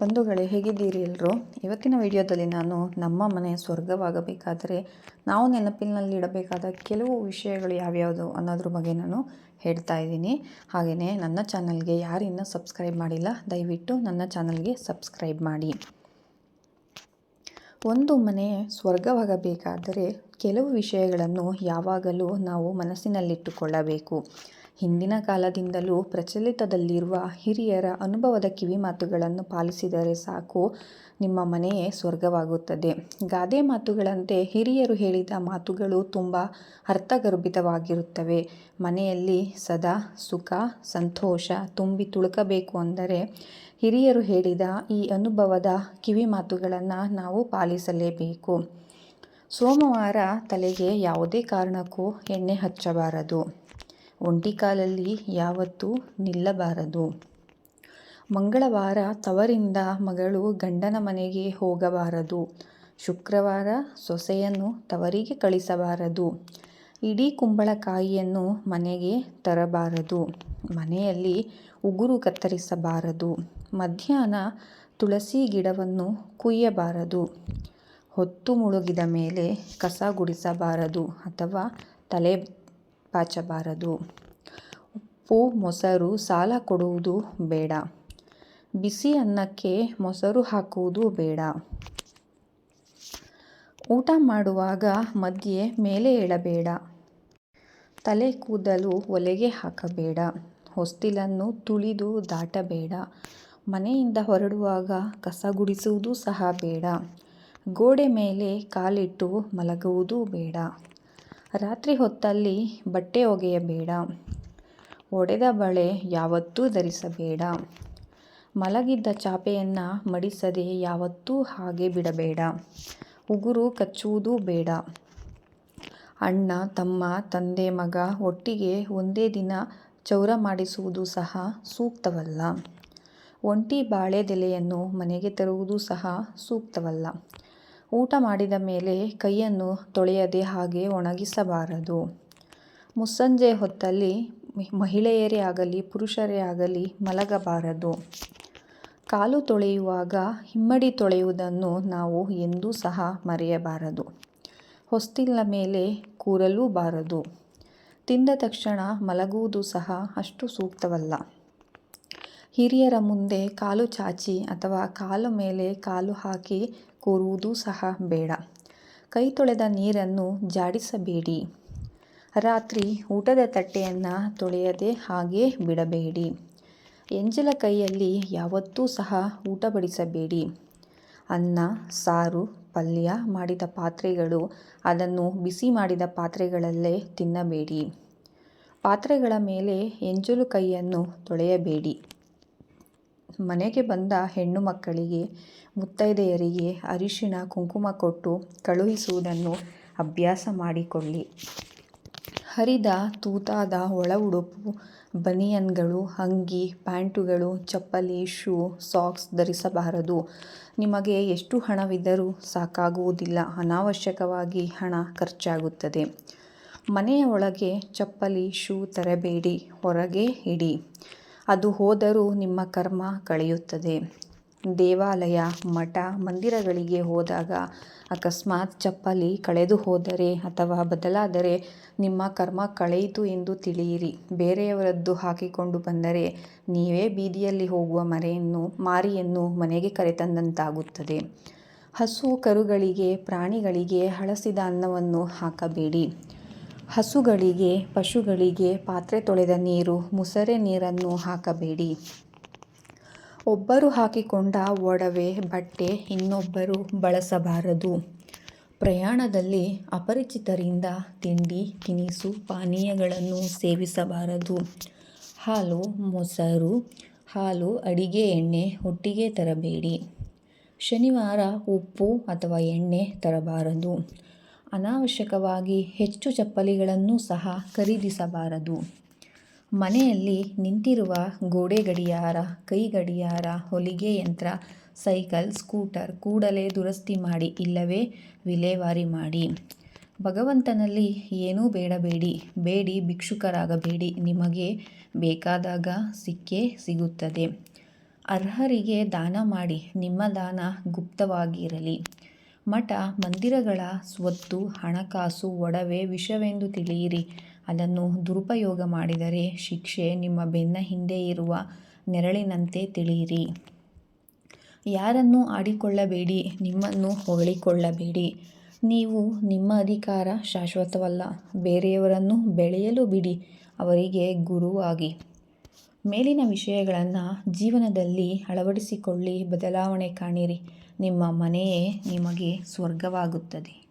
ಬಂಧುಗಳೇ, ಹೇಗಿದ್ದೀರಿ ಎಲ್ಲರೂ ಇವತ್ತಿನ ವಿಡಿಯೋದಲ್ಲಿ ನಾನು ನಮ್ಮ ಮನೆ ಸ್ವರ್ಗವಾಗಬೇಕಾದರೆ ನಾವು ನೆನಪಿನಲ್ಲಿಡಬೇಕಾದ ಕೆಲವು ವಿಷಯಗಳು ಯಾವ್ಯಾವುದು ಅನ್ನೋದ್ರ ಬಗ್ಗೆ ನಾನು ಹೇಳ್ತಾ ಇದ್ದೀನಿ. ಹಾಗೆಯೇ ನನ್ನ ಚಾನಲ್ಗೆ ಯಾರು ಇನ್ನೂ ಸಬ್ಸ್ಕ್ರೈಬ್ ಮಾಡಿಲ್ಲ, ದಯವಿಟ್ಟು ನನ್ನ ಚಾನಲ್ಗೆ ಸಬ್ಸ್ಕ್ರೈಬ್ ಮಾಡಿ. ಒಂದು ಮನೆ ಸ್ವರ್ಗವಾಗಬೇಕಾದರೆ ಕೆಲವು ವಿಷಯಗಳನ್ನು ಯಾವಾಗಲೂ ನಾವು ಮನಸ್ಸಿನಲ್ಲಿಟ್ಟುಕೊಳ್ಳಬೇಕು. ಹಿಂದಿನ ಕಾಲದಿಂದಲೂ ಪ್ರಚಲಿತದಲ್ಲಿರುವ ಹಿರಿಯರ ಅನುಭವದ ಕಿವಿಮಾತುಗಳನ್ನು ಪಾಲಿಸಿದರೆ ಸಾಕು, ನಿಮ್ಮ ಮನೆಯೇ ಸ್ವರ್ಗವಾಗುತ್ತದೆ. ಗಾದೆ ಮಾತುಗಳಂತೆ ಹಿರಿಯರು ಹೇಳಿದ ಮಾತುಗಳು ತುಂಬ ಅರ್ಥಗರ್ಭಿತವಾಗಿರುತ್ತವೆ. ಮನೆಯಲ್ಲಿ ಸದಾ ಸುಖ, ಸಂತೋಷ ತುಂಬಿ ತುಳುಕಬೇಕು ಅಂದರೆ ಹಿರಿಯರು ಹೇಳಿದ ಈ ಅನುಭವದ ಕಿವಿಮಾತುಗಳನ್ನು ನಾವು ಪಾಲಿಸಲೇಬೇಕು. ಸೋಮವಾರ ತಲೆಗೆ ಯಾವುದೇ ಕಾರಣಕ್ಕೂ ಎಣ್ಣೆ ಹಚ್ಚಬಾರದು. ಒಂಟಿ ಕಾಲಲ್ಲಿ ಯಾವತ್ತೂ ನಿಲ್ಲಬಾರದು. ಮಂಗಳವಾರ ತವರಿಂದ ಮಗಳು ಗಂಡನ ಮನೆಗೆ ಹೋಗಬಾರದು. ಶುಕ್ರವಾರ ಸೊಸೆಯನ್ನು ತವರಿಗೆ ಕಳಿಸಬಾರದು. ಇಡೀ ಕುಂಬಳಕಾಯಿಯನ್ನು ಮನೆಗೆ ತರಬಾರದು. ಮನೆಯಲ್ಲಿ ಉಗುರು ಕತ್ತರಿಸಬಾರದು. ಮಧ್ಯಾಹ್ನ ತುಳಸಿ ಗಿಡವನ್ನು ಕುಯ್ಯಬಾರದು. ಹೊತ್ತು ಮುಳುಗಿದ ಮೇಲೆ ಕಸ ಗುಡಿಸಬಾರದು ಅಥವಾ ತಲೆ ಬಾಚಬಾರದು ಉಪ್ಪು, ಮೊಸರು, ಸಾಲ ಕೊಡುವುದು ಬೇಡ. ಬಿಸಿ ಅನ್ನಕ್ಕೆ ಮೊಸರು ಹಾಕುವುದು ಬೇಡ. ಊಟ ಮಾಡುವಾಗ ಮಧ್ಯೆ ಮೇಲೆ ಏಳಬೇಡ ತಲೆ ಕೂದಲು ಒಲೆಗೆ ಹಾಕಬೇಡ. ಹೊಸ್ತಿಲನ್ನು ತುಳಿದು ದಾಟಬೇಡ. ಮನೆಯಿಂದ ಹೊರಡುವಾಗ ಕಸ ಗುಡಿಸುವುದು ಸಹ ಬೇಡ. ಗೋಡೆ ಮೇಲೆ ಕಾಲಿಟ್ಟು ಮಲಗುವುದು ಬೇಡ. ರಾತ್ರಿ ಹೊತ್ತಲ್ಲಿ ಬಟ್ಟೆ ಒಗೆಯಬೇಡ. ಒಡೆದ ಬಳೆ ಯಾವತ್ತೂ ಧರಿಸಬೇಡ. ಮಲಗಿದ್ದ ಚಾಪೆಯನ್ನು ಮಡಿಸದೆ ಯಾವತ್ತೂ ಹಾಗೆ ಬಿಡಬೇಡ. ಉಗುರು ಕಚ್ಚುವುದೂ ಬೇಡ. ಅಣ್ಣ, ತಮ್ಮ, ತಂದೆ, ಮಗ ಒಟ್ಟಿಗೆ ಒಂದೇ ದಿನ ಚೌರ ಮಾಡಿಸುವುದು ಸಹ ಸೂಕ್ತವಲ್ಲ. ಒಂಟಿ ಬಾಳೆದೆಲೆಯನ್ನು ಮನೆಗೆ ತರುವುದು ಸಹ ಸೂಕ್ತವಲ್ಲ. ಊಟ ಮಾಡಿದ ಮೇಲೆ ಕೈಯನ್ನು ತೊಳೆಯದೆ ಹಾಗೆ ಒಣಗಿಸಬಾರದು. ಮುಸ್ಸಂಜೆ ಹೊತ್ತಲ್ಲಿ ಮಹಿಳೆಯರೇ ಆಗಲಿ, ಪುರುಷರೇ ಆಗಲಿ ಮಲಗಬಾರದು. ಕಾಲು ತೊಳೆಯುವಾಗ ಹಿಮ್ಮಡಿ ತೊಳೆಯುವುದನ್ನು ನಾವು ಎಂದೂ ಸಹ ಮರೆಯಬಾರದು. ಹೊಸ್ತಿಲ ಮೇಲೆ ಕೂರಲೂ ಬಾರದು. ತಿಂದ ತಕ್ಷಣ ಮಲಗುವುದು ಸಹ ಅಷ್ಟು ಸೂಕ್ತವಲ್ಲ. ಹಿರಿಯರ ಮುಂದೆ ಕಾಲು ಚಾಚಿ ಅಥವಾ ಕಾಲು ಮೇಲೆ ಕಾಲು ಹಾಕಿ ಕೂರುವುದೂ ಸಹ ಬೇಡ. ಕೈ ತೊಳೆದ ನೀರನ್ನು ಜಾಡಿಸಬೇಡಿ. ರಾತ್ರಿ ಊಟದ ತಟ್ಟೆಯನ್ನು ತೊಳೆಯದೆ ಹಾಗೇ ಬಿಡಬೇಡಿ. ಎಂಜಲ ಕೈಯಲ್ಲಿ ಯಾವತ್ತೂ ಸಹ ಊಟ ಬಡಿಸಬೇಡಿ. ಅನ್ನ, ಸಾರು, ಪಲ್ಯ ಮಾಡಿದ ಪಾತ್ರೆಗಳು ಅದನ್ನು ಬಿಸಿ ಮಾಡಿದ ಪಾತ್ರೆಗಳಲ್ಲೇ ತಿನ್ನಬೇಡಿ. ಪಾತ್ರೆಗಳ ಮೇಲೆ ಎಂಜಲು ಕೈಯನ್ನು ತೊಳೆಯಬೇಡಿ. ಮನೆಗೆ ಬಂದ ಹೆಣ್ಣು ಮಕ್ಕಳಿಗೆ, ಮುತ್ತೈದೆಯರಿಗೆ ಅರಿಶಿಣ, ಕುಂಕುಮ ಕೊಟ್ಟು ಕಳುಹಿಸುವುದನ್ನು ಅಭ್ಯಾಸ ಮಾಡಿಕೊಳ್ಳಿ. ಹರಿದ ತೂತಾದ ಒಳ ಉಡುಪು, ಬನಿಯನ್ಗಳು, ಅಂಗಿ, ಪ್ಯಾಂಟುಗಳು, ಚಪ್ಪಲಿ, ಶೂ, ಸಾಕ್ಸ್ ಧರಿಸಬಾರದು. ನಿಮಗೆ ಎಷ್ಟು ಹಣವಿದ್ದರೂ ಸಾಕಾಗುವುದಿಲ್ಲ. ಅನಾವಶ್ಯಕವಾಗಿ ಹಣ ಖರ್ಚಾಗುತ್ತದೆ. ಮನೆಯ ಒಳಗೆ ಚಪ್ಪಲಿ, ಶೂ ತರಬೇಡಿ. ಹೊರಗೆ ಇಡಿ. ಅದು ಹೋದರೂ ನಿಮ್ಮ ಕರ್ಮ ಕಳೆಯುತ್ತದೆ. ದೇವಾಲಯ, ಮಠ, ಮಂದಿರಗಳಿಗೆ ಹೋದಾಗ ಅಕಸ್ಮಾತ್ ಚಪ್ಪಲಿ ಕಳೆದು ಹೋದರೆ ಅಥವಾ ಬದಲಾದರೆ ನಿಮ್ಮ ಕರ್ಮ ಕಳೆಯಿತು ಎಂದು ತಿಳಿಯಿರಿ. ಬೇರೆಯವರದ್ದು ಹಾಕಿಕೊಂಡು ಬಂದರೆ ನೀವೇ ಬೀದಿಯಲ್ಲಿ ಹೋಗುವ ಮರೆಯನ್ನು, ಮಾರಿಯನ್ನು ಮನೆಗೆ ಕರೆತಂದಂತಾಗುತ್ತದೆ. ಹಸು ಕರುಗಳಿಗೆ, ಪ್ರಾಣಿಗಳಿಗೆ ಹಳಸಿದ ಅನ್ನವನ್ನು ಹಾಕಬೇಡಿ. ಹಸುಗಳಿಗೆ, ಪಶುಗಳಿಗೆ ಪಾತ್ರೆ ತೊಳೆದ ನೀರು, ಮುಸರೆ ನೀರನ್ನು ಹಾಕಬೇಡಿ. ಒಬ್ಬರು ಹಾಕಿಕೊಂಡ ಒಡವೆ, ಬಟ್ಟೆ ಇನ್ನೊಬ್ಬರು ಬಳಸಬಾರದು. ಪ್ರಯಾಣದಲ್ಲಿ ಅಪರಿಚಿತರಿಂದ ತಿಂಡಿ, ತಿನಿಸು, ಪಾನೀಯಗಳನ್ನು ಸೇವಿಸಬಾರದು. ಹಾಲು, ಮೊಸರು, ಹಾಲು, ಅಡಿಗೆ ಎಣ್ಣೆ ಒಟ್ಟಿಗೆ ತರಬೇಡಿ. ಶನಿವಾರ ಉಪ್ಪು ಅಥವಾ ಎಣ್ಣೆ ತರಬಾರದು. ಅನಾವಶ್ಯಕವಾಗಿ ಹೆಚ್ಚು ಚಪ್ಪಲಿಗಳನ್ನು ಸಹ ಖರೀದಿಸಬಾರದು. ಮನೆಯಲ್ಲಿ ನಿಂತಿರುವ ಗೋಡೆ ಗಡಿಯಾರ ಕೈ ಗಡಿಯಾರ ಹೊಲಿಗೆ ಯಂತ್ರ, ಸೈಕಲ್, ಸ್ಕೂಟರ್ ಕೂಡಲೇ ದುರಸ್ತಿ ಮಾಡಿ ಇಲ್ಲವೇ ವಿಲೇವಾರಿ ಮಾಡಿ. ಭಗವಂತನಲ್ಲಿ ಏನೂ ಬೇಡಬೇಡಿ, ಬೇಡಿ ಭಿಕ್ಷುಕರಾಗಬೇಡಿ, ನಿಮಗೆ ಬೇಕಾದಾಗ ಸಿಕ್ಕೇ ಸಿಗುತ್ತದೆ. ಅರ್ಹರಿಗೆ ದಾನ ಮಾಡಿ, ನಿಮ್ಮ ದಾನ ಗುಪ್ತವಾಗಿರಲಿ. ಮಠ, ಮಂದಿರಗಳ ಸ್ವತ್ತು, ಹಣಕಾಸು, ಒಡವೆ, ವಿಷವೆಂದು ತಿಳಿಯಿರಿ. ಅದನ್ನು ದುರುಪಯೋಗ ಮಾಡಿದರೆ ಶಿಕ್ಷೆ ನಿಮ್ಮ ಬೆನ್ನ ಹಿಂದೆ ಇರುವ ನೆರಳಿನಂತೆ ತಿಳಿಯಿರಿ. ಯಾರನ್ನೂ ಆಡಿಕೊಳ್ಳಬೇಡಿ, ನಿಮ್ಮನ್ನು ಹೊಗಳಿಕೊಳ್ಳಬೇಡಿ. ನೀವು ನಿಮ್ಮ ಅಧಿಕಾರ ಶಾಶ್ವತವಲ್ಲ, ಬೇರೆಯವರನ್ನು ಬೆಳೆಯಲು ಬಿಡಿ, ಅವರಿಗೆ ಗುರುವಾಗಿ ಮೇಲಿನ ವಿಷಯಗಳನ್ನು ಜೀವನದಲ್ಲಿ ಅಳವಡಿಸಿಕೊಳ್ಳಿ, ಬದಲಾವಣೆ ಕಾಣಿರಿ. ನಿಮ್ಮ ಮನೆಯೇ ನಿಮಗೆ ಸ್ವರ್ಗವಾಗುತ್ತದೆ.